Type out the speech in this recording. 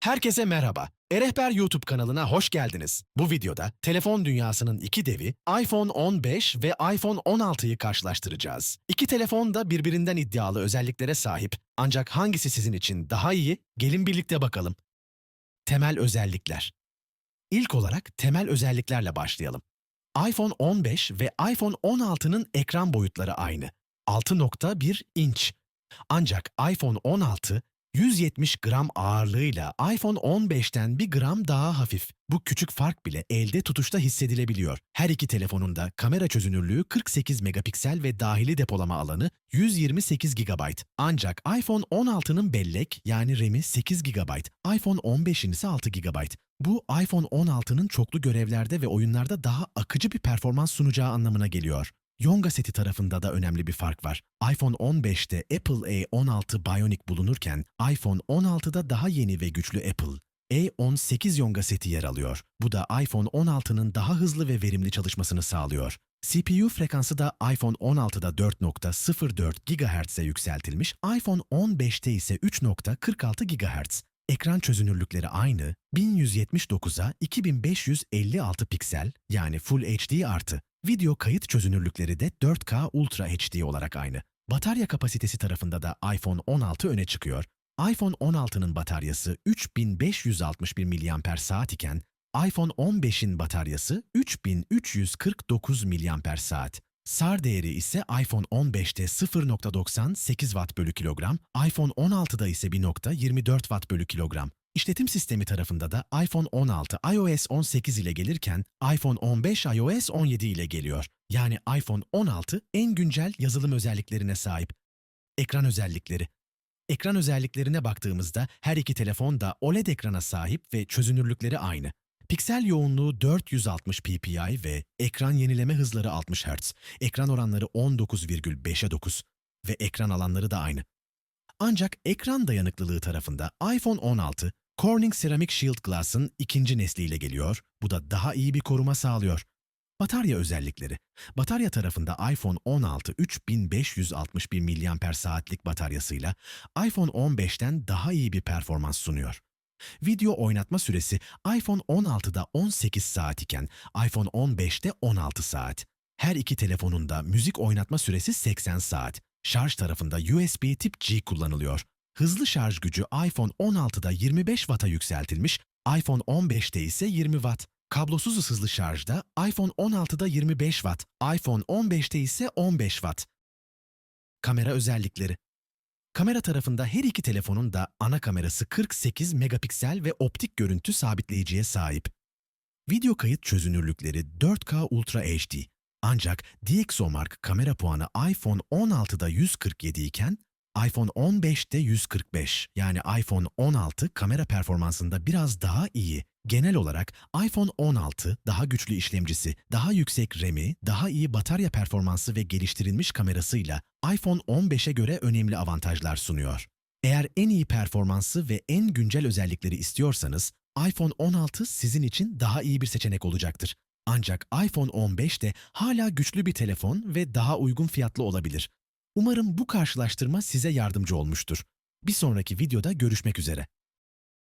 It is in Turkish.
Herkese merhaba. Erehber YouTube kanalına hoş geldiniz. Bu videoda telefon dünyasının iki devi iPhone 15 ve iPhone 16'yı karşılaştıracağız. İki telefon da birbirinden iddialı özelliklere sahip. Ancak hangisi sizin için daha iyi? Gelin birlikte bakalım. Temel özellikler. İlk olarak temel özelliklerle başlayalım. iPhone 15 ve iPhone 16'nın ekran boyutları aynı. 6.1 inç. Ancak iPhone 16 170 gram ağırlığıyla iPhone 15'ten 1 gram daha hafif. Bu küçük fark bile elde tutuşta hissedilebiliyor. Her iki telefonun da kamera çözünürlüğü 48 megapiksel ve dahili depolama alanı 128 GB. Ancak iPhone 16'nın bellek yani RAM'i 8 GB, iPhone 15'in ise 6 GB. Bu iPhone 16'nın çoklu görevlerde ve oyunlarda daha akıcı bir performans sunacağı anlamına geliyor. Yonga seti tarafında da önemli bir fark var. iPhone 15'te Apple A16 Bionic bulunurken iPhone 16'da daha yeni ve güçlü Apple A18 Yonga seti yer alıyor. Bu da iPhone 16'nın daha hızlı ve verimli çalışmasını sağlıyor. CPU frekansı da iPhone 16'da 4.04 GHz'e yükseltilmiş, iPhone 15'te ise 3.46 GHz. Ekran çözünürlükleri aynı, 1179'a 2556 piksel yani Full HD artı. Video kayıt çözünürlükleri de 4K Ultra HD olarak aynı. Batarya kapasitesi tarafında da iPhone 16 öne çıkıyor. iPhone 16'nın bataryası 3561 mAh iken iPhone 15'in bataryası 3349 mAh. SAR değeri ise iPhone 15'te 0.98 Watt bölü kilogram, iPhone 16'da ise 1.24 Watt bölü kilogram. İşletim sistemi tarafında da iPhone 16 iOS 18 ile gelirken iPhone 15 iOS 17 ile geliyor. Yani iPhone 16 en güncel yazılım özelliklerine sahip. Ekran özellikleri. Ekran özelliklerine baktığımızda her iki telefon da OLED ekrana sahip ve çözünürlükleri aynı. Piksel yoğunluğu 460 ppi ve ekran yenileme hızları 60 Hz. Ekran oranları 19,5'e 9 ve ekran alanları da aynı. Ancak ekran dayanıklılığı tarafında iPhone 16 Corning Ceramic Shield Glass'ın ikinci nesliyle geliyor. Bu da daha iyi bir koruma sağlıyor. Batarya özellikleri. Batarya tarafında iPhone 16 3561 mAh'lik bataryasıyla iPhone 15'ten daha iyi bir performans sunuyor. Video oynatma süresi iPhone 16'da 18 saat iken iPhone 15'te 16 saat. Her iki telefonun da müzik oynatma süresi 80 saat. Şarj tarafında USB tip C kullanılıyor. Hızlı şarj gücü iPhone 16'da 25 Watt'a yükseltilmiş, iPhone 15'te ise 20 Watt. Kablosuz hızlı şarjda iPhone 16'da 25 Watt, iPhone 15'te ise 15 Watt. Kamera özellikleri Kamera tarafında her iki telefonun da ana kamerası 48 megapiksel ve optik görüntü sabitleyiciye sahip. Video kayıt çözünürlükleri 4K Ultra HD. Ancak DxOMark kamera puanı iPhone 16'da 147 iken iPhone 15'te 145 yani iPhone 16 kamera performansında biraz daha iyi. Genel olarak iPhone 16 daha güçlü işlemcisi, daha yüksek RAM'i, daha iyi batarya performansı ve geliştirilmiş kamerasıyla iPhone 15'e göre önemli avantajlar sunuyor. Eğer en iyi performansı ve en güncel özellikleri istiyorsanız iPhone 16 sizin için daha iyi bir seçenek olacaktır. Ancak iPhone 15 de hala güçlü bir telefon ve daha uygun fiyatlı olabilir. Umarım bu karşılaştırma size yardımcı olmuştur. Bir sonraki videoda görüşmek üzere.